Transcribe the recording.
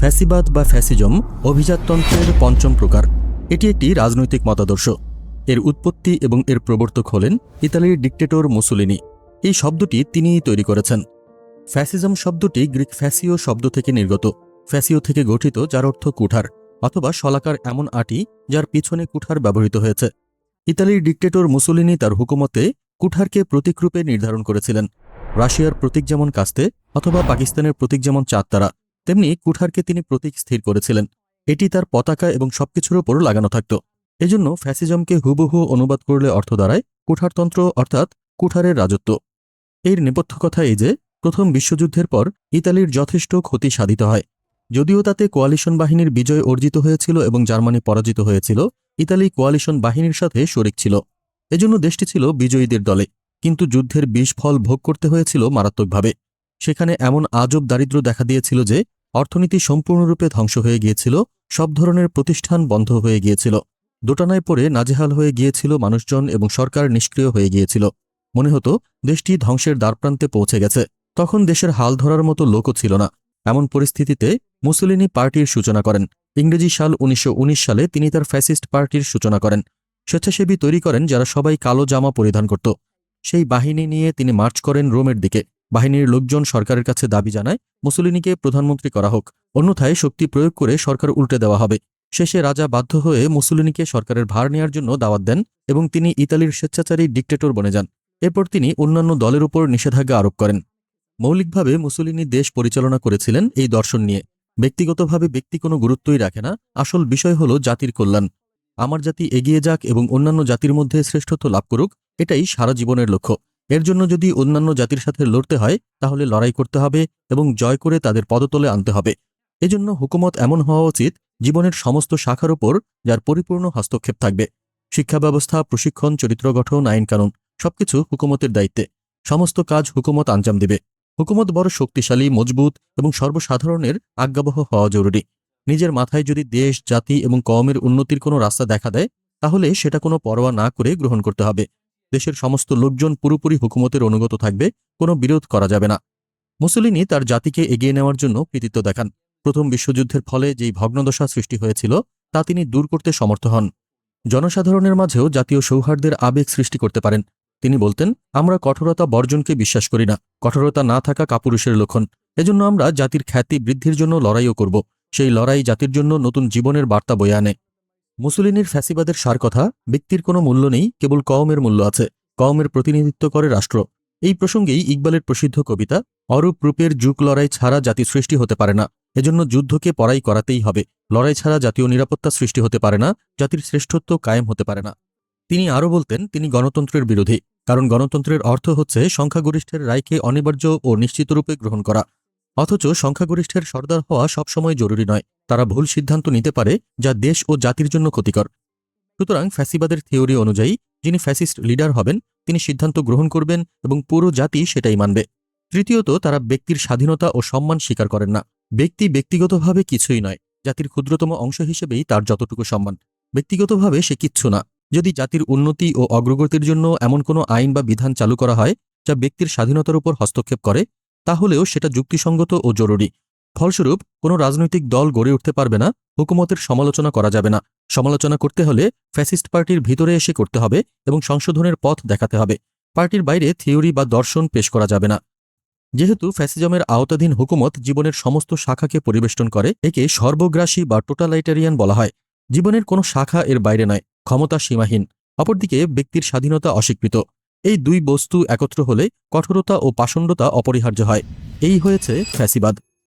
ফ্যাসিবাদ বা ফ্যাসিজম অভিজাততন্ত্রের পঞ্চম প্রকার। এটি একটি রাজনৈতিক মতাদর্শ। এর উৎপত্তি এবং এর প্রবর্তক হলেন ইতালির ডিক্টেটর মুসুলিনি। এই শব্দটি তিনিই তৈরি করেছেন। ফ্যাসিজম শব্দটি গ্রিক ফ্যাসিও শব্দ থেকে নির্গত। ফ্যাসিও থেকে গঠিত, যার অর্থ কুঠার, অথবা শলাকার এমন আটি যার পিছনে কুঠার ব্যবহৃত হয়েছে। ইতালির ডিক্টেটর মুসুলিনি তার হুকুমতে কুঠারকে প্রতীকরূপে নির্ধারণ করেছিলেন। রাশিয়ার প্রতীক যেমন কাস্তে, অথবা পাকিস্তানের প্রতীক যেমন চাঁদতারা তেমনি কুঠারকে তিনি প্রতীক স্থির করেছিলেন। এটি তার পতাকা এবং সবকিছুর ওপর লাগানো থাকত। এজন্য ফ্যাসিজমকে হুবহু অনুবাদ করলে অর্থ দাঁড়ায় কুঠারতন্ত্র অর্থাৎ কুঠারের রাজত্ব। এর নেপথ্য কথা এই যে, প্রথম বিশ্বযুদ্ধের পর ইতালির যথেষ্ট ক্ষতি সাধিত হয়। যদিও তাতে কোয়ালিশন বাহিনীর বিজয় অর্জিত হয়েছিল এবং জার্মানি পরাজিত হয়েছিল, ইতালি কোয়ালিশন বাহিনীর সাথে শরিক ছিল। এজন্য দেশটি ছিল বিজয়ীদের দলে। কিন্তু যুদ্ধের বিষফল ভোগ করতে হয়েছিল মারাত্মকভাবে। সেখানে এমন আজব দারিদ্র্য দেখা দিয়েছিল যে অর্থনীতি সম্পূর্ণরূপে ধ্বংস হয়ে গিয়েছিল, সব ধরনের প্রতিষ্ঠান বন্ধ হয়ে গিয়েছিল। দোটানায় পড়ে নাজেহাল হয়ে গিয়েছিল মানুষজন এবং সরকার নিষ্ক্রিয় হয়ে গিয়েছিল। মনে হতো, দেশটি ধ্বংসের দ্বারপ্রান্তে পৌঁছে গেছে। তখন দেশের হাল ধরার মতো লোকও ছিল না। এমন পরিস্থিতিতে মুসুলিনি পার্টির সূচনা করেন। ইংরেজি সাল উনিশশো উনিশ সালে তিনি তার ফ্যাসিস্ট পার্টির সূচনা করেন। স্বেচ্ছাসেবী তৈরি করেন যারা সবাই কালো জামা পরিধান করত। সেই বাহিনী নিয়ে তিনি মার্চ করেন রোমের দিকে। বাহিনীর লোকজন সরকারের কাছে দাবি জানায়, মুসুলিনিকে প্রধানমন্ত্রী করা হোক। অন্যথায় শক্তি প্রয়োগ করে সরকার উল্টে দেওয়া হবে। শেষে রাজা বাধ্য হয়ে মুসুলিনিকে সরকারের ভার নেওয়ার জন্য দাওয়াত দেন এবং তিনি ইতালির স্বেচ্ছাচারী ডিক্টেটর বনে যান। এরপর তিনি অন্যান্য দলের উপর নিষেধাজ্ঞা আরোপ করেন। মৌলিকভাবে মুসুলিনি দেশ পরিচালনা করেছিলেন এই দর্শন নিয়ে। ব্যক্তিগতভাবে ব্যক্তি কোনো গুরুত্বই রাখে না, আসল বিষয় হল জাতির কল্যাণ। আমার জাতি এগিয়ে যাক এবং অন্যান্য জাতির মধ্যে শ্রেষ্ঠত্ব লাভ করুক, এটাই সারা জীবনের লক্ষ্য। এর জন্য যদি অন্যান্য জাতির সাথে লড়তে হয়, তাহলে লড়াই করতে হবে এবং জয় করে তাদের পদতলে আনতে হবে। এজন্য হুকুমত এমন হওয়া উচিত, জীবনের সমস্ত শাখার উপর যার পরিপূর্ণ হস্তক্ষেপ থাকবে। শিক্ষা ব্যবস্থা, প্রশিক্ষণ, চরিত্র গঠন আইনকানুন সবকিছু হুকুমতের দায়িত্বে। সমস্ত কাজ হুকুমত আঞ্জাম দেবে। হুকুমত বড় শক্তিশালী, মজবুত এবং সর্বসাধারণের আজ্ঞাবহ হওয়া জরুরি। নিজের মাথায় যদি দেশ, জাতি এবং কমের উন্নতির কোনো রাস্তা দেখা দেয়, তাহলে সেটা কোনো পরোয়া না করে গ্রহণ করতে হবে। দেশের সমস্ত লোকজন পুরোপুরি হুকুমতের অনুগত থাকবে, কোনো বিরোধ করা যাবে না। মুসলিনি তার জাতিকে এগিয়ে নেওয়ার জন্য কৃতিত্ব দেখান। প্রথম বিশ্বযুদ্ধের ফলে যেই ভগ্নদশা সৃষ্টি হয়েছিল, তা তিনি দূর করতে সমর্থ হন। জনসাধারণের মাঝেও জাতীয় সৌহার্দ্যের আবেগ সৃষ্টি করতে পারেন। তিনি বলতেন, আমরা কঠোরতা বর্জনকে বিশ্বাস করি না। কঠোরতা না থাকা কাপুরুষের লক্ষণ। এজন্য আমরা জাতির খ্যাতি বৃদ্ধির জন্য লড়াইও করব। সেই লড়াই জাতির জন্য নতুন জীবনের বার্তা বয়ে আনে। মুসুলিনির ফ্যাসিবাদের সার কথা ব্যক্তির কোনো মূল্য নেই, কেবল কওমের মূল্য আছে। কওমের প্রতিনিধিত্ব করে রাষ্ট্র। এই প্রসঙ্গেই ইকবালের প্রসিদ্ধ কবিতা, অরূপ রূপের যুগ লড়াই ছাড়া জাতি সৃষ্টি হতে পারে না। এজন্য যুদ্ধকে পড়াই করাতেই হবে। লড়াই ছাড়া জাতীয় নিরাপত্তা সৃষ্টি হতে পারে না, জাতির শ্রেষ্ঠত্ব কায়েম হতে পারে না। তিনি আরও বলতেন, তিনি গণতন্ত্রের বিরোধী। কারণ গণতন্ত্রের অর্থ হচ্ছে সংখ্যাগরিষ্ঠের রায়কে অনিবার্য ও নিশ্চিতরূপে গ্রহণ করা। অথচ সংখ্যাগরিষ্ঠের সর্দার হওয়া সবসময় জরুরি নয়। তারা ভুল সিদ্ধান্ত নিতে পারে যা দেশ ও জাতির জন্য ক্ষতিকর। সুতরাং ফ্যাসিবাদের থিওরি অনুযায়ী, যিনি ফ্যাসিস্ট লিডার হবেন, তিনি সিদ্ধান্ত গ্রহণ করবেন এবং পুরো জাতি সেটাই মানবে। তৃতীয়ত, তারা ব্যক্তির স্বাধীনতা ও সম্মান স্বীকার করেন না। ব্যক্তি ব্যক্তিগতভাবে কিছুই নয়। জাতির ক্ষুদ্রতম অংশ হিসেবেই তার যতটুকু সম্মান। ব্যক্তিগতভাবে সে কিচ্ছু না। যদি জাতির উন্নতি ও অগ্রগতির জন্য এমন কোনো আইন বা বিধান চালু করা হয়, যা ব্যক্তির স্বাধীনতার উপর হস্তক্ষেপ করে তাহলেও সেটা যুক্তিসঙ্গত ও জরুরি। ফলস্বরূপ, কোনো রাজনৈতিক দল গড়ে উঠতে পারবে না, হুকুমতের সমালোচনা করা যাবে না। সমালোচনা করতে হলে ফ্যাসিস্ট পার্টির ভিতরে এসে করতে হবে এবং সংশোধনের পথ দেখাতে হবে। পার্টির বাইরে থিওরি বা দর্শন পেশ করা যাবে না। যেহেতু ফ্যাসিজমের আওতাধীন হুকুমত জীবনের সমস্ত শাখাকে পরিবেষ্টন করে, একে সর্বগ্রাসী বা টোটালাইটারিয়ান বলা হয়। জীবনের কোনো শাখা এর বাইরে নয়, ক্ষমতা সীমাহীন। অপরদিকে ব্যক্তির স্বাধীনতা অস্বীকৃত। এই দুই বস্তু একত্র হলে কঠোরতা ও পাষণ্ডতা অপরিহার্য হয়। এই হয়েছে ফ্যাসিবাদ।